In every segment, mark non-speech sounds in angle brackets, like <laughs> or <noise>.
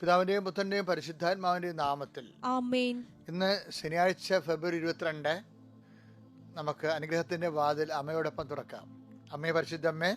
പിതാവിന്റെയും പുത്രന്റെയും പരിശുദ്ധാത്മാവിന്റെയും നാമത്തിൽ ഇന്ന് ശനിയാഴ്ച ഫെബ്രുവരി ഇരുപത്തിരണ്ട് നമുക്ക് അനുഗ്രഹത്തിന്റെ വാതിൽ അമ്മയോടൊപ്പം തുറക്കാം. അമ്മയെ പരിശുദ്ധമ്മേ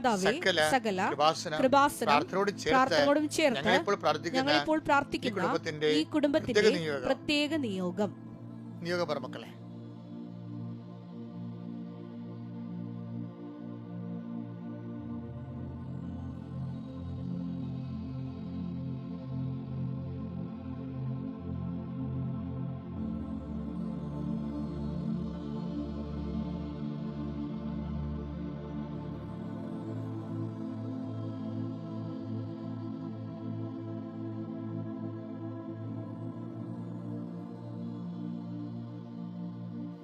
മാതാവേ സകല പ്രാർത്ഥനയോട് ചേർത്ത് ഞങ്ങളിപ്പോൾ പ്രാർത്ഥിക്കുന്ന ഈ കുടുംബത്തിന്റെ പ്രത്യേക നിയോഗം. പ്രത്യേക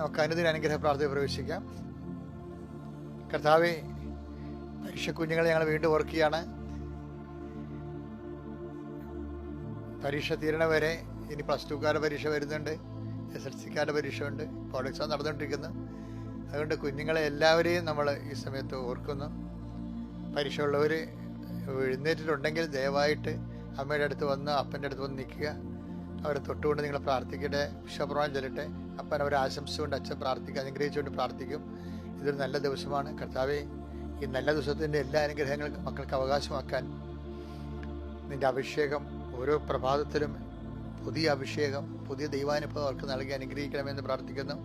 നമുക്ക് അനുദിന അനുഗ്രഹ പ്രാർത്ഥന പ്രവേശിക്കാം. കർത്താവെ പരീക്ഷ ഞങ്ങൾ വീണ്ടും ഓർക്കുകയാണ്. പരീക്ഷ തീരണ വരെ ഇനി പ്ലസ് ടുക്കാരുടെ പരീക്ഷ വരുന്നുണ്ട്. എസ് എൽ സിക്കാരുടെ പരീക്ഷ ഉണ്ട്. ഇപ്പോൾ എക്സാം നടന്നുകൊണ്ടിരിക്കുന്നു. അതുകൊണ്ട് കുഞ്ഞുങ്ങളെ എല്ലാവരെയും നമ്മൾ ഈ സമയത്ത് ഓർക്കുന്നു. പരീക്ഷ ഉള്ളവർ എഴുന്നേറ്റിട്ടുണ്ടെങ്കിൽ ദയവായിട്ട് അമ്മയുടെ അടുത്ത് വന്ന് അപ്പന്റെ അടുത്ത് വന്ന് നിൽക്കുക. അവരെ തൊട്ടുകൊണ്ട് നിങ്ങൾ പ്രാർത്ഥിക്കട്ടെ വിശ്വപ്രമാണം ചൊല്ലട്ടെ. അപ്പൻ അവരെ ആശംസ കൊണ്ട് അച്ഛൻ പ്രാർത്ഥിക്കുക അനുഗ്രഹിച്ചുകൊണ്ട് പ്രാർത്ഥിക്കും. ഇതൊരു നല്ല ദിവസമാണ്. കർത്താവെ ഈ നല്ല ദിവസത്തിന്റെ എല്ലാ അനുഗ്രഹങ്ങൾക്കും മക്കൾക്ക് അവകാശമാക്കാൻ നിന്റെ അഭിഷേകം ഓരോ പ്രഭാതത്തിലും പുതിയ അഭിഷേകം പുതിയ ദൈവാനുഭവം അവർക്ക് നൽകി അനുഗ്രഹിക്കണമെന്ന് പ്രാർത്ഥിക്കുന്നു.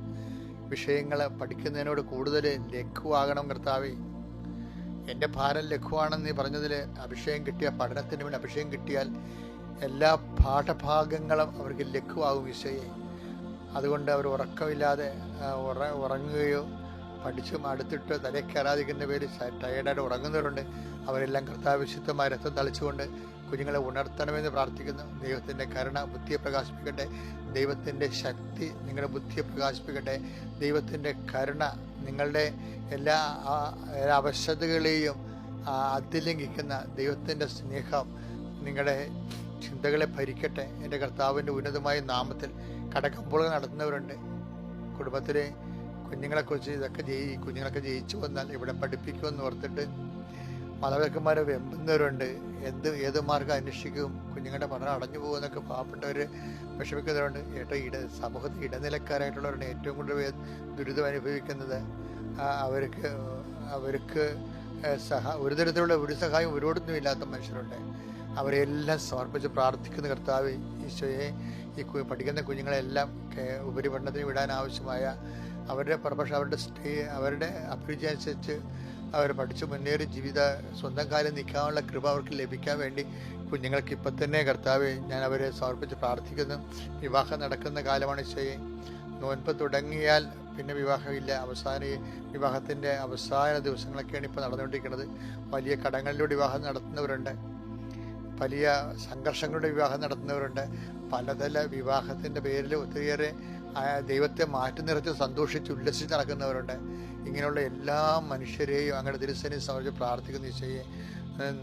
വിഷയങ്ങൾ പഠിക്കുന്നതിനോട് കൂടുതൽ ലഘുവാകണം കർത്താവെ. എന്റെ ഭാരം ലഘുവാണെന്ന് നീ പറഞ്ഞതിൽ അഭിഷേകം കിട്ടിയ പഠനത്തിന് വേണ്ടി അഭിഷേകം കിട്ടിയാൽ എല്ലാ പാഠഭാഗങ്ങളും അവർക്ക് ലഘുവാകും ഈശോയെ. അതുകൊണ്ട് അവർ ഉറക്കമില്ലാതെ ഉറ ഉറങ്ങുകയോ പഠിച്ചും അടുത്തിട്ട് തലേ കയറാതിരിക്കുന്ന പേര് ടയേർഡായിട്ട് ഉറങ്ങുന്നവരുണ്ട്. അവരെല്ലാം കർത്താവ് രക്തം തളിച്ചുകൊണ്ട് കുഞ്ഞുങ്ങളെ ഉണർത്തണമെന്ന് പ്രാർത്ഥിക്കുന്നു. ദൈവത്തിന്റെ കരുണ ബുദ്ധിയെ പ്രകാശിപ്പിക്കട്ടെ. ദൈവത്തിന്റെ ശക്തി നിങ്ങളുടെ ബുദ്ധിയെ പ്രകാശിപ്പിക്കട്ടെ. ദൈവത്തിന്റെ കരുണ നിങ്ങളുടെ എല്ലാ അവശതകളെയും അതിലംഘിക്കുന്ന ദൈവത്തിന്റെ സ്നേഹം നിങ്ങളുടെ ചിന്തകളെ ഭരിക്കട്ടെ. എന്റെ കർത്താവിന്റെ ഉന്നതമായ നാമത്തിൽ കടകമ്പോൾ നടത്തുന്നവരുണ്ട് കുടുംബത്തിലെ കുഞ്ഞുങ്ങളെ കുഞ്ഞുങ്ങളെക്കുറിച്ച് ഇതൊക്കെ ജയി കുഞ്ഞുങ്ങളൊക്കെ ജയിച്ചു വന്നാൽ ഇവിടെ പഠിപ്പിക്കുമെന്ന് ഓർത്തിട്ട് മാതാപിതാക്കന്മാരെ വെമ്പുന്നവരുണ്ട്. എന്ത് ഏത് മാർഗം അന്വേഷിക്കും? കുഞ്ഞുങ്ങളുടെ പഠനം അടഞ്ഞു പോകുന്നൊക്കെ പാവപ്പെട്ടവർ വിഷമിക്കുന്നവരുണ്ട്. ഏറ്റവും ഇട സമൂഹത്തിൽ ഇടനിലക്കാരായിട്ടുള്ളവരാണ് ഏറ്റവും കൂടുതൽ ദുരിതം അനുഭവിക്കുന്നത്. അവർക്ക് അവർക്ക് സഹ ഒരു തരത്തിലുള്ള ഒരു സഹായം ഒരിടത്തും ഇല്ലാത്ത മനുഷ്യരുണ്ട്. അവരെല്ലാം സമർപ്പിച്ച് പ്രാർത്ഥിക്കുന്ന കർത്താവ് ഈശോയെ ഈ പഠിക്കുന്ന കുഞ്ഞുങ്ങളെല്ലാം ഉപരിപഠനത്തിന് വിടാൻ ആവശ്യമായ അവരുടെ പ്രൊഫഷൻ അവരുടെ സ്റ്റേ അവരുടെ അഭിരുചി അനുസരിച്ച് അവർ പഠിച്ച് മുന്നേറി ജീവിത സ്വന്തം കാലം നിൽക്കാനുള്ള കൃപ അവർക്ക് ലഭിക്കാൻ വേണ്ടി കുഞ്ഞുങ്ങൾക്ക് ഇപ്പം തന്നെ കർത്താവ് ഞാൻ അവരെ സമർപ്പിച്ച് പ്രാർത്ഥിക്കുന്നു. വിവാഹം നടക്കുന്ന കാലമാണ് ഈശോയെ. നോൻപ് തുടങ്ങിയാൽ പിന്നെ വിവാഹമില്ല. അവസാന വിവാഹത്തിന്റെ അവസാന ദിവസങ്ങളൊക്കെയാണ് ഇപ്പോൾ നടന്നുകൊണ്ടിരിക്കുന്നത്. വലിയ കടങ്ങളിലൂടെ വിവാഹം നടത്തുന്നവരുണ്ട്. വലിയ സംഘർഷങ്ങളുടെ വിവാഹം നടത്തുന്നവരുണ്ട്. പലതല വിവാഹത്തിന്റെ പേരിൽ ഒത്തിരിയേറെ ദൈവത്തെ മാറ്റി നിറച്ച് സന്തോഷിച്ച് ഉല്ലസിച്ച് നടക്കുന്നവരുണ്ട്. ഇങ്ങനെയുള്ള എല്ലാ മനുഷ്യരെയും അങ്ങനെ തിരുസേനയും സമർപ്പിച്ച് പ്രാർത്ഥിക്കുന്ന ഈശോയെ.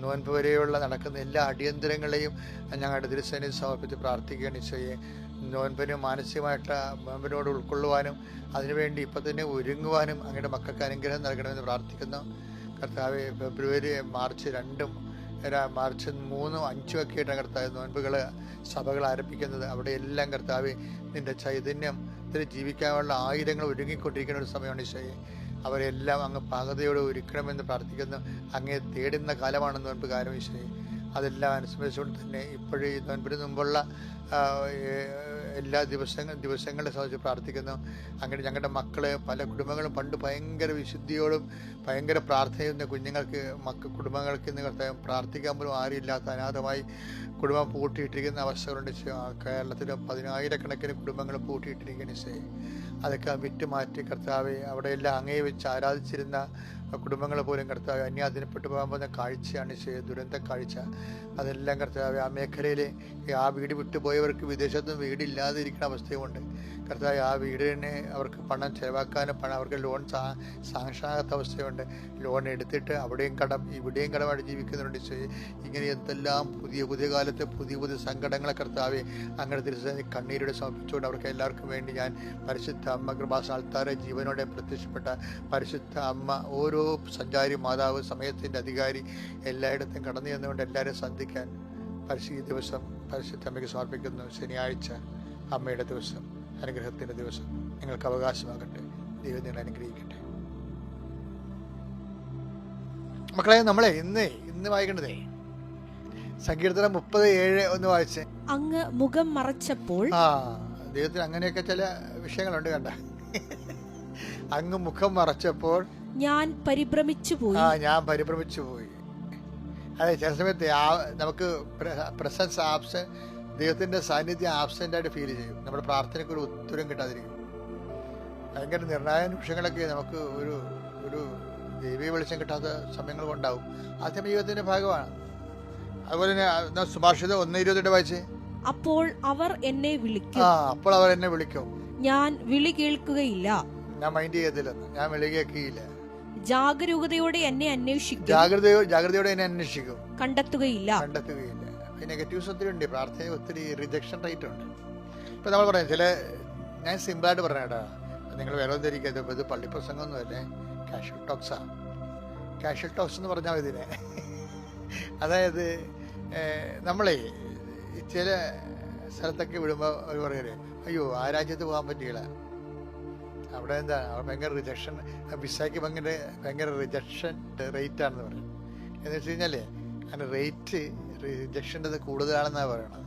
നോൻപ് വരെയുള്ള നടക്കുന്ന എല്ലാ അടിയന്തരങ്ങളെയും ഞങ്ങളുടെ തിരുസേനയും സമർപ്പിച്ച് പ്രാർത്ഥിക്കുകയാണ് ഈശോയെ. നോൻപിന് മാനസികമായിട്ട് നോൻപിനോട് ഉൾക്കൊള്ളുവാനും അതിനുവേണ്ടി ഇപ്പം തന്നെ ഒരുങ്ങുവാനും അങ്ങയുടെ മക്കൾക്ക് അനുഗ്രഹം നൽകണമെന്ന് പ്രാർത്ഥിക്കുന്നു. കർത്താവ് ഫെബ്രുവരി മാർച്ച് രണ്ടും മാർച്ച് മൂന്നും അഞ്ചും ഒക്കെ ആയിട്ടാണ് കർത്താവ് നോൻപുകൾ സഭകൾ ആരംഭിക്കുന്നത്. അവിടെ എല്ലാം കർത്താവ് നിന്റെ ചൈതന്യം ഇതിൽ ജീവിക്കാനുള്ള ആയുധങ്ങൾ ഒരുങ്ങിക്കൊണ്ടിരിക്കുന്ന ഒരു സമയമാണ് ഈശോയെ. അവരെല്ലാം അങ്ങ് പാകതയോടെ ഒരുക്കണമെന്ന് പ്രാർത്ഥിക്കുന്നു. അങ്ങേ തേടുന്ന കാലമാണ് നോൻപ് കാലം ഈശോയെ. അതെല്ലാം അനുസ്മരിച്ചുകൊണ്ട് തന്നെ ഇപ്പോഴേ നോൻപിന് മുമ്പുള്ള എല്ലാ ദിവസങ്ങൾ ദിവസങ്ങളെ സംബന്ധിച്ച് പ്രാർത്ഥിക്കുന്നു. അങ്ങനെ ഞങ്ങളുടെ മക്കളെ പല കുടുംബങ്ങളും പണ്ട് ഭയങ്കര വിശുദ്ധിയോടും ഭയങ്കര പ്രാർത്ഥനയുന്ന കുഞ്ഞുങ്ങൾക്ക് മക്ക കുടുംബങ്ങൾക്ക് ഇന്ന് പ്രാർത്ഥിക്കാൻ പോലും ആരുമില്ലാത്ത അനാഥമായി കുടുംബം പൂട്ടിയിട്ടിരിക്കുന്ന അവസ്ഥകളുണ്ട്. കേരളത്തിൽ പതിനായിരക്കണക്കിന് കുടുംബങ്ങൾ പൂട്ടിയിട്ടിരിക്കുന്ന. സേ അതൊക്കെ വിറ്റുമാറ്റി കർത്താവെ അവിടെയെല്ലാം അങ്ങേ വെച്ച് ആരാധിച്ചിരുന്ന കുടുംബങ്ങൾ പോലും കർത്താവ് അന്യാധീനപ്പെട്ടു പോകാൻ പോകുന്ന കാഴ്ചയാണ് ദുരന്ത കാഴ്ച. അതെല്ലാം കർത്താവ് ആ മേഖലയിൽ ആ വീട് വിട്ടുപോയവർക്ക് വിദേശത്തും വീടില്ലാതെ ഇരിക്കുന്ന അവസ്ഥയുമുണ്ട്. കർത്താവ് ആ വീടിനെ അവർക്ക് പണം ചെലവാക്കാനും പണം അവർക്ക് ലോൺ സാ സാങ്ഷനാകാത്ത അവസ്ഥയുണ്ട്. ലോൺ എടുത്തിട്ട് അവിടെയും കടം ഇവിടെയും കടമായിട്ട് ജീവിക്കുന്നുണ്ട് ഇങ്ങനെ എന്തെല്ലാം പുതിയ പുതിയ കാലത്തെ പുതിയ പുതിയ സങ്കടങ്ങളെ കർത്താവെ അങ്ങനെ തിരിച്ചു കണ്ണീരോടെ സമർപ്പിച്ചുകൊണ്ട് അവർക്ക് എല്ലാവർക്കും വേണ്ടി ഞാൻ പരിശുദ്ധ അമ്മ കൃപാസാൽത്താരെ ജീവനോടെ പ്രത്യക്ഷപ്പെട്ട പരിശുദ്ധ അമ്മ ഓരോ സഞ്ചാരി മാതാവ് സമയത്തിന്റെ അധികാരി എല്ലായിടത്തും കടന്നു ചെന്നുകൊണ്ട് എല്ലാവരെയും സന്ധിക്കാൻ പരിശുദ്ധ ഈ ദിവസം പരിശുദ്ധ അമ്മയ്ക്ക് സമർപ്പിക്കുന്നു. ശനിയാഴ്ച അമ്മയുടെ ദിവസം അനുഗ്രഹത്തിന്റെ ദിവസം. നിങ്ങൾക്ക് അവകാശമാകട്ടെ. ദൈവം നിങ്ങൾ അനുഗ്രഹിക്കട്ടെ. മക്കളെ നമ്മളെ ഇന്ന് ഇന്ന് വായിക്കേണ്ടതേ സങ്കീർത്തനം മുപ്പത് ഏഴ് ഒന്ന് വായിച്ചേ. അങ്ങ് മുഖം മറച്ചപ്പോൾ ആ ദൈവത്തിന് അങ്ങനെയൊക്കെ ചില വിഷയങ്ങളുണ്ട് കണ്ട. അങ്ങ് മുഖം മറച്ചപ്പോൾ ഞാൻ പരിഭ്രമിച്ചു പോയി. ആ ഞാൻ പരിഭ്രമിച്ചു പോയി. അതെ ചില സമയത്ത് നമുക്ക് പ്രസൻസ് ആബ്സെന്റ് ദൈവത്തിന്റെ സാന്നിധ്യം ആബ്സെന്റ് ആയിട്ട് ഫീൽ ചെയ്യും. നമ്മുടെ പ്രാർത്ഥനയ്ക്ക് ഒരു ഉത്തരം കിട്ടാതിരിക്കും. ഭയങ്കര നിർണായക നിമിഷങ്ങളൊക്കെ നമുക്ക് ഒരു ഒരു ദൈവീയ വെളിച്ചം കിട്ടാത്ത സമയങ്ങൾ ഉണ്ടാവും ആദ്യം ദൈവത്തിന്റെ ഭാഗമാണ്. അതുപോലെ തന്നെ സുഭാഷിത ഒന്ന് ഇരുപത്തെട്ട് വായിച്ചേ? അപ്പോൾ അവർ എന്നെ വിളിക്കും. ആ അപ്പോൾ അവർ എന്നെ വിളിക്കും. ഞാൻ വിളി കേൾക്കുകയില്ല. ഞാൻ മൈൻഡ് ചെയ്തില്ല ഞാൻ വെളികേക്കിയില്ല ജാഗരൂകതയോടെ എന്നെ അന്വേഷിക്കും. ജാഗ്രതയോ ജാഗ്രതയോടെ എന്നെ അന്വേഷിക്കും. കണ്ടെത്തുകയില്ല. കണ്ടെത്തുകയില്ല. നെഗറ്റീവ്സ് ഒത്തിരി ഉണ്ട്. പ്രാർത്ഥന ഒത്തിരി റിജക്ഷൻ റേറ്റ് ഉണ്ട്. ഇപ്പൊ നമ്മൾ പറയാം ചില ഞാൻ സിമ്പിളായിട്ട് പറഞ്ഞ കേട്ടാ. നിങ്ങൾ വേറെ ധരിക്കരുത് ഇപ്പൊ ഇത് പള്ളിപ്രസംഗമൊന്നും അല്ലേ കാഷ്വൽ ടോക്സാ കാഷ്വൽ ടോക്സ് എന്ന് പറഞ്ഞാൽ ഇതിനെ. അതായത് നമ്മളെ ചില സ്ഥലത്തൊക്കെ വിടുമ്പോൾ അവർ പറയല്ലേ അയ്യോ ആ രാജ്യത്ത് പോകാൻ പറ്റിയില്ല. അവിടെ എന്താ ഭയങ്കര റിജക്ഷൻ വിസയ്ക്ക് ഭയങ്കര ഭയങ്കര റിജക്ഷൻ റേറ്റ് ആണെന്ന് പറയും. എന്ന് വെച്ച് കഴിഞ്ഞാലേ അതിന്റെ റേറ്റ് റിജക്ഷന്റെ കൂടുതലാണെന്നാണ് പറയണത്.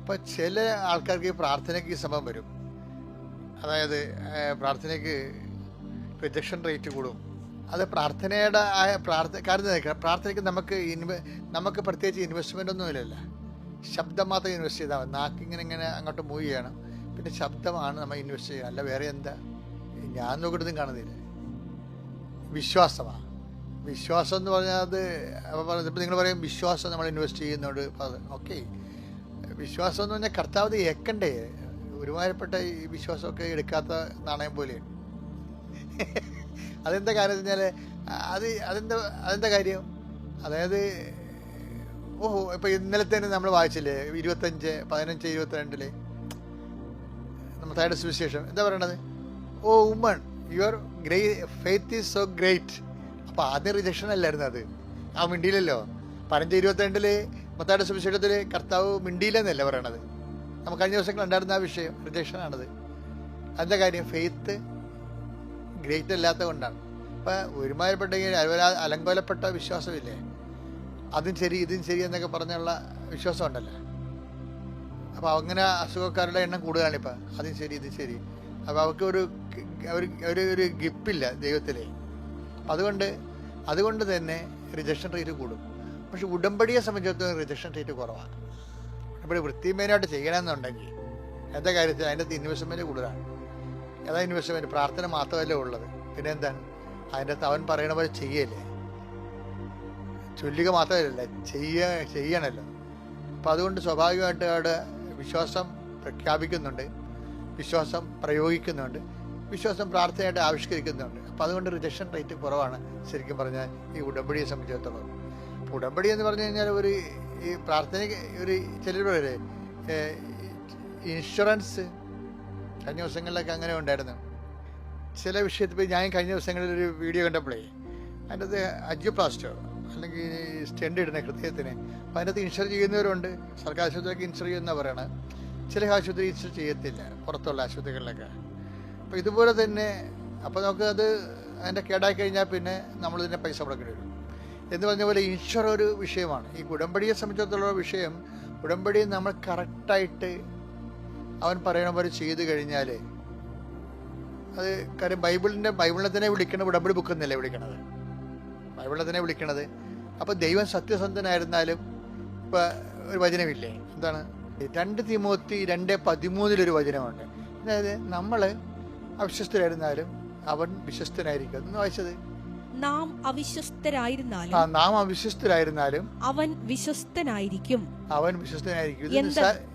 അപ്പോൾ ചില ആൾക്കാർക്ക് പ്രാർത്ഥനയ്ക്ക് സംഭവം വരും. അതായത് പ്രാർത്ഥനയ്ക്ക് റിജക്ഷൻ റേറ്റ് കൂടും. അത് പ്രാർത്ഥനയുടെ പ്രാർത്ഥന കാര്യം പ്രാർത്ഥനയ്ക്ക് നമുക്ക് ഇൻവെ നമുക്ക് പ്രത്യേകിച്ച് ഇൻവെസ്റ്റ്മെന്റ് ഒന്നും ഇല്ലല്ല. ശബ്ദം മാത്രം ഇൻവെസ്റ്റ് ചെയ്താൽ മതി. നാക്കിങ്ങനെ ഇങ്ങനെ അങ്ങോട്ട് മൂവ് ചെയ്യണം. പിന്നെ ശബ്ദമാണ് നമ്മൾ ഇൻവെസ്റ്റ് ചെയ്യുക. അല്ല വേറെ എന്താ? ഞാൻ നോക്കിയിട്ടും കാണുന്നില്ല. വിശ്വാസമാണ് വിശ്വാസം എന്ന് പറഞ്ഞാൽ അത് ഇപ്പം നിങ്ങൾ പറയും വിശ്വാസം നമ്മൾ ഇൻവെസ്റ്റ് ചെയ്യുന്നുണ്ട്. ഓക്കെ വിശ്വാസം എന്ന് പറഞ്ഞാൽ കർത്താവ് ഏക്കണ്ടേ ഒരുമാതിരിപ്പെട്ട ഈ വിശ്വാസമൊക്കെ എടുക്കാത്ത നാണയം പോലെയാണ്. അതെന്താ കാര്യം വെച്ചാൽ അത് അതെന്താ അതെന്താ കാര്യം? അതായത് ഓഹോ ഇപ്പം ഇന്നലെ തന്നെ നമ്മൾ വായിച്ചില്ലേ? ഇരുപത്തഞ്ച് പതിനഞ്ച് നമ്മൾ നമ്മുടെ സുവിശേഷം എന്താ പറയണത്? O woman your great faith is so great അപ്പോൾ ആദ്യം റിജക്ഷൻ അല്ലായിരുന്നു അത്. ആ മിണ്ടിയില്ലല്ലോ. പതിനഞ്ച് ഇരുപത്തിരണ്ടിൽ മത്തായുടെ സുവിശേഷത്തിൽ കർത്താവ് മിണ്ടിയില്ലെന്നല്ല പറയണത്. നമുക്ക് കഴിഞ്ഞ ദിവസങ്ങൾ ഉണ്ടായിരുന്ന ആ വിഷയം റിജക്ഷൻ ആണത്. അതിന്റെ കാര്യം? ഫെയ്ത്ത് ഗ്രേറ്റ് അല്ലാത്ത കൊണ്ടാണ് അപ്പം ഒരുമാതിരിപ്പെട്ടെങ്കിൽ അതുപോലെ അലങ്കോലപ്പെട്ട വിശ്വാസമില്ലേ? അതും ശരി ഇതും ശരി എന്നൊക്കെ പറഞ്ഞുള്ള വിശ്വാസം ഉണ്ടല്ലോ. അപ്പോൾ അങ്ങനെ അസുഖക്കാരുടെ എണ്ണം കൂടുതലാണ് ഇപ്പം. അതും ശരി ഇതും ശരി. അപ്പോൾ അവർക്ക് ഒരു ഒരു ഒരു ഗിപ്പില്ല ദൈവത്തിലെ. അതുകൊണ്ട് അതുകൊണ്ട് തന്നെ റിജക്ഷൻ റേറ്റ് കൂടും. പക്ഷെ ഉടമ്പടിയെ സംബന്ധിച്ചിടത്തോളം റിജക്ഷൻ റേറ്റ് കുറവാണ് ഉടമ്പടി വൃത്തിമേനായിട്ട് ചെയ്യണമെന്നുണ്ടെങ്കിൽ എന്താ കാര്യത്തിൽ അതിന്റെ അകത്ത് ഇൻവെസ്റ്റ്മെന്റ് കൂടുതലാണ്. ഏതാ ഇൻവെസ്റ്റ്മെന്റ് പ്രാർത്ഥന മാത്രമല്ല ഉള്ളത്. പിന്നെ എന്താണ് അതിന്റെ അവൻ പറയണ പോലെ ചെയ്യല്ലേ? ചൊല്ലുക മാത്രമല്ല ചെയ്യ ചെയ്യണമല്ലോ അപ്പം അതുകൊണ്ട് സ്വാഭാവികമായിട്ട് അവിടെ വിശ്വാസം പ്രഖ്യാപിക്കുന്നുണ്ട്. വിശ്വാസം പ്രയോഗിക്കുന്നുണ്ട്. വിശ്വാസം പ്രാർത്ഥനയായിട്ട് ആവിഷ്കരിക്കുന്നുണ്ട്. അപ്പം അതുകൊണ്ട് റിജക്ഷൻ റേറ്റ് കുറവാണ് ശരിക്കും പറഞ്ഞാൽ ഈ ഉടമ്പടിയെ സംബന്ധിച്ചിടത്തോളം. ഉടമ്പടി എന്ന് പറഞ്ഞു കഴിഞ്ഞാൽ ഒരു ഈ പ്രാർത്ഥന ഒരു ചിലർ പേര് ഇൻഷുറൻസ് കഴിഞ്ഞ ദിവസങ്ങളിലൊക്കെ അങ്ങനെ ഉണ്ടായിരുന്നു. ചില വിഷയത്തിൽ ഞാൻ കഴിഞ്ഞ ദിവസങ്ങളിൽ ഒരു വീഡിയോ കണ്ടപ്പോഴേ അതിന്റെ അത് അജ്യോപ്ലാസ്റ്റോ അല്ലെങ്കിൽ സ്റ്റെൻഡ് ഇടുന്ന ഹൃദയത്തിന് അപ്പം അതിനകത്ത് ഇൻഷുർ ചെയ്യുന്നവരുണ്ട്. സർക്കാർ ആശുപത്രിയൊക്കെ ഇൻഷുർ ചെയ്യുന്ന പറയണം. ചില ആശുപത്രി ഇൻഷുർ ചെയ്യത്തില്ല പുറത്തുള്ള ആശുപത്രികളിലൊക്കെ. അപ്പോൾ ഇതുപോലെ തന്നെ അപ്പോൾ നമുക്ക് അത് അതിന്റെ കേടായി കഴിഞ്ഞാൽ പിന്നെ നമ്മൾ ഇതിന്റെ പൈസ മുടക്കേണ്ടി വരും. എന്ന് പറഞ്ഞ പോലെ ഇൻഷുർ ഒരു വിഷയമാണ്. ഈ ഉടമ്പടിയെ സംബന്ധിച്ചിടത്തോളം വിഷയം. ഉടമ്പടി നമ്മൾ കറക്റ്റായിട്ട് അവൻ പറയണ പോലെ ചെയ്തു കഴിഞ്ഞാൽ അത് കാര്യം ബൈബിളിന്റെ ബൈബിളിനെ തന്നെ വിളിക്കണ ഉടമ്പടി ബുക്ക് എന്നല്ലേ വിളിക്കണത്? ബൈബിളിനെ തന്നെ വിളിക്കണത്. അപ്പോൾ ദൈവം സത്യസന്ധനായിരുന്നാലും ഇപ്പം ഒരു വചനമില്ലേ? എന്താണ്? രണ്ട് തിമോത്തി രണ്ട് പതിമൂന്നിലൊരു വചനമുണ്ട്. അതായത് നമ്മൾ അവിശ്വസ്തരായിരുന്നാലും അവൻ വിശ്വസ്തനായിരിക്കും. എന്ന് വായിച്ചത്? നാം അവിശ്വസ്തരായിരുന്നാലും നാം അവിശ്വസ്തരായിരുന്നാലും അവൻ വിശ്വസ്തനായിരിക്കും. അവൻ വിശ്വസ്തനായിരിക്കും?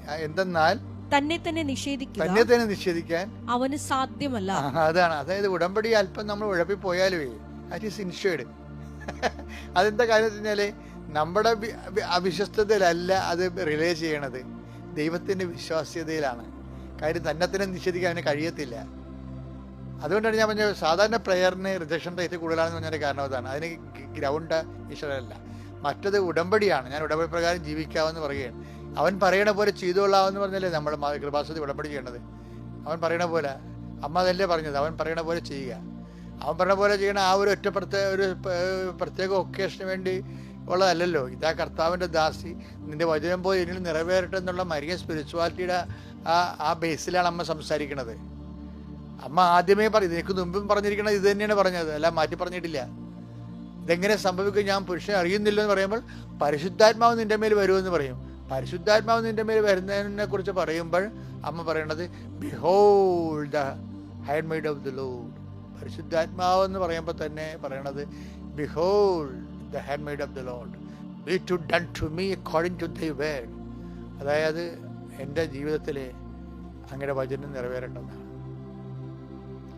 എന്തെന്നാൽ തന്നെ തന്നെ നിഷേധിക്കുക തന്നെ തന്നെ നിഷേധിക്കാൻ അവന് സാധ്യമല്ല. അതാണ്. അതായത് ഉടമ്പടി അല്പം നമ്മൾ ഉഴപ്പി പോയാലുവേ അത് ഈസ് <laughs> അതെന്താ കാര്യം നമ്മുടെ അവിശ്വസ്തതയിലല്ല അത് റിലേ ചെയ്യണത്. ദൈവത്തിന്റെ വിശ്വാസ്യതയിലാണ്. കാര്യം തന്നെ തന്നെ നിഷേധിക്കാൻ അവന് കഴിയത്തില്ല. അതുകൊണ്ടാണ് ഞാൻ പറഞ്ഞത് സാധാരണ പ്രെയറിന് റിജക്ഷൻ റേറ്റ് കൂടുതലാണെന്ന് പറഞ്ഞാൽ കാരണം അതാണ്. അതിന് ഗ്രൗണ്ട് ഈശ്വരനല്ല. മറ്റത് ഉടമ്പടിയാണ്. ഞാൻ ഉടമ്പടി പ്രകാരം ജീവിക്കാമെന്ന് പറയുകയാണ്. അവൻ പറയണ പോലെ ചെയ്തുകൊള്ളാമെന്ന് പറഞ്ഞല്ലേ നമ്മൾ കൃപാസതി ഉടമ്പടി ചെയ്യണത് അവൻ പറയണ പോലെ അമ്മ അതല്ലേ പറഞ്ഞത്? അവൻ പറയണ പോലെ ചെയ്യുക. അവൻ പറഞ്ഞ പോലെ ചെയ്യണ ആ ഒരു ഒറ്റ പ്രത്യേക ഒരു പ്രത്യേക ഒക്കേഷന് വേണ്ടി ഉള്ളതല്ലല്ലോ. ഇതാ കർത്താവിന്റെ ദാസി. നിന്റെ വചനം പോയി ഇതിൽ നിറവേറട്ടെ എന്നുള്ള മരിയ സ്പിരിച്വാലിറ്റിയുടെ ആ ആ ബേസിലാണ് അമ്മ സംസാരിക്കുന്നത് അമ്മ ആദ്യമേ പറയും എനിക്ക് മുമ്പും പറഞ്ഞിരിക്കണത് ഇത് തന്നെയാണ് പറഞ്ഞത്. അല്ല മാറ്റി പറഞ്ഞിട്ടില്ല. ഇതെങ്ങനെ സംഭവിക്കും ഞാൻ പുരുഷനെ അറിയുന്നില്ല എന്ന് പറയുമ്പോൾ പരിശുദ്ധാത്മാവ് നിന്റെ മേൽ വരുമെന്ന് പറയും. പരിശുദ്ധാത്മാവ് നിന്റെ മേൽ വരുന്നതിനെ കുറിച്ച് പറയുമ്പോൾ അമ്മ പറയണത് behold the handmaid of the Lord പരിശുദ്ധാത്മാവ് എന്ന് പറയുമ്പോൾ തന്നെ പറയണത് behold handmaid of the Lord be to done to me according to thy word അതായത് എന്റെ ജീവിതത്തിൽ അങ്ങയുടെ വചനം നിറവേറേണ്ടതാണ്.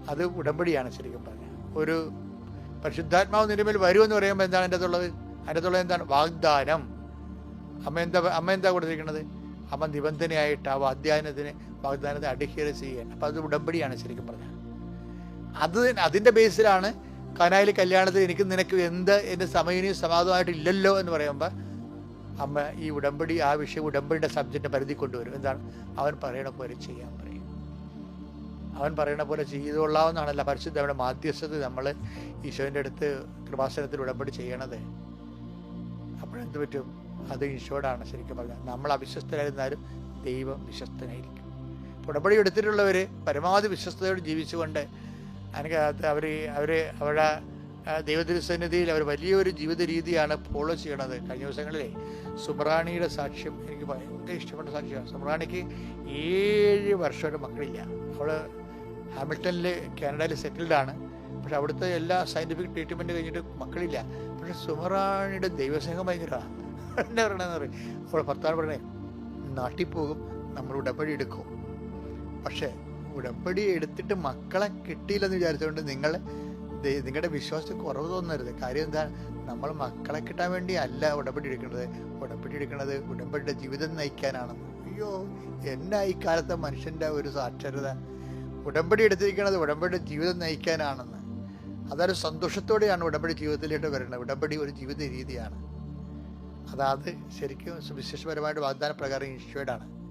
അത് ഉടമ്പടിയാണ് ശരിക്കും പറഞ്ഞത് ഒരു പരിശുദ്ധാത്മാവ് നിലവിൽ വരുമെന്ന് പറയുമ്പോൾ എന്താണ് എന്റെ അതുള്ളത് അതിന്റെ അതുള്ളത് എന്താണ്? വാഗ്ദാനം. അമ്മ എന്താ അമ്മ എന്താ കൊടുത്തിരിക്കുന്നത്? അമ്മ നിബന്ധനയായിട്ട് ആ വാഗ്ദാനത്തിന് വാഗ്ദാനത്തെ അടിഹിയർ ചെയ്യാൻ. അപ്പം അത് ഉടമ്പടിയാണ് ശരിക്കും പറഞ്ഞത് അത് അതിന്റെ ബേസിലാണ് കനായിൽ കല്യാണത്തിൽ എനിക്ക് നിനക്ക് എന്ത് എന്റെ സമയനിയും സമാധാനമായിട്ട് ഇല്ലല്ലോ എന്ന് പറയുമ്പോൾ അമ്മ ഈ ഉടമ്പടി ആ വിഷയം ഉടമ്പടിയുടെ സബ്ജക്റ്റ് പരിധി കൊണ്ടുവരും. എന്താണ്? അവൻ പറയണ പോലെ ചെയ്യാൻ പറയും. അവൻ പറയണ പോലെ ചെയ്തുകൊള്ളാവുന്നതാണല്ല പരിശുദ്ധ അവിടെ മാധ്യസ്ഥത നമ്മൾ ഈശോന്റെ അടുത്ത് കൃപാസനത്തിൽ ഉടമ്പടി ചെയ്യണത്. അപ്പോഴെന്ത് പറ്റും? അത് ഈശോടാണ് ശരിക്കും പറഞ്ഞത്. നമ്മൾ അവിശ്വസ്തരായിരുന്നാലും ദൈവം വിശ്വസ്തനായിരിക്കും. ഉടമ്പടി എടുത്തിട്ടുള്ളവർ പരമാവധി വിശ്വസ്തയോട് ജീവിച്ചുകൊണ്ട് അതിനകത്ത് അവർ അവർ അവരുടെ ദൈവതിരുസന്നിധിയിൽ അവർ വലിയൊരു ജീവിത രീതിയാണ് ഫോളോ ചെയ്യണത്. കഴിഞ്ഞ ദിവസങ്ങളിലെ സുബ്രാണിയുടെ സാക്ഷ്യം എനിക്ക് ഭയങ്കര ഇഷ്ടപ്പെട്ട സാക്ഷ്യമാണ് സുബ്രാണിക്ക് ഏഴ് വർഷമായിട്ട് മക്കളില്ല. അവൾ ഹാമിൽട്ടണിൽ കാനഡയിൽ സെറ്റിൽഡ് ആണ്. പക്ഷെ അവിടുത്തെ എല്ലാ സയന്റിഫിക് ട്രീറ്റ്മെന്റ് കഴിഞ്ഞിട്ട് മക്കളില്ല. പക്ഷെ സുമറാണിയുടെ ദൈവസ്നേഹം ഭയങ്കരമാണ് എന്താ പറയണമെന്ന് പറയും അവൾ ഭർത്താവ് പറയണേ നാട്ടിൽ പോകും നമ്മൾ ഉടമ്പടി എടുക്കും. പക്ഷേ ഉടമ്പടി എടുത്തിട്ട് മക്കളെ കിട്ടിയില്ലെന്ന് വിചാരിച്ചുകൊണ്ട് നിങ്ങൾ നിങ്ങളുടെ വിശ്വാസത്തിൽ കുറവ് തോന്നരുത്. കാര്യം എന്താ? നമ്മൾ മക്കളെ കിട്ടാൻ വേണ്ടി അല്ല ഉടമ്പടി എടുക്കുന്നത്. ഉടമ്പടി എടുക്കുന്നത് ഉടമ്പടിയുടെ ജീവിതം നയിക്കാനാണെന്ന് അയ്യോ എന്നാ ഈ കാലത്തെ മനുഷ്യന്റെ ഒരു സാക്ഷരത? ഉടമ്പടി എടുത്തിരിക്കുന്നത് ഉടമ്പടിയുടെ ജീവിതം നയിക്കാനാണെന്ന്. അതൊരു സന്തോഷത്തോടെയാണ് ഉടമ്പടി ജീവിതത്തിലേക്ക് വരുന്നത്. ഉടമ്പടി ഒരു ജീവിത രീതിയാണ്. അതാത് ശരിക്കും സുവിശേഷപരമായിട്ട് വാഗ്ദാന പ്രകാരം ഇൻഷ്വേർഡാണ്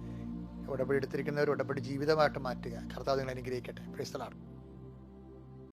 ഉടമ്പടി എടുത്തിരിക്കുന്നവർ ഉടമ്പടി ജീവിതമായിട്ട് മാറ്റുക. കർത്താവ് നിങ്ങൾ അനുഗ്രഹിക്കട്ടെ. പ്രൈസ്തലാണ്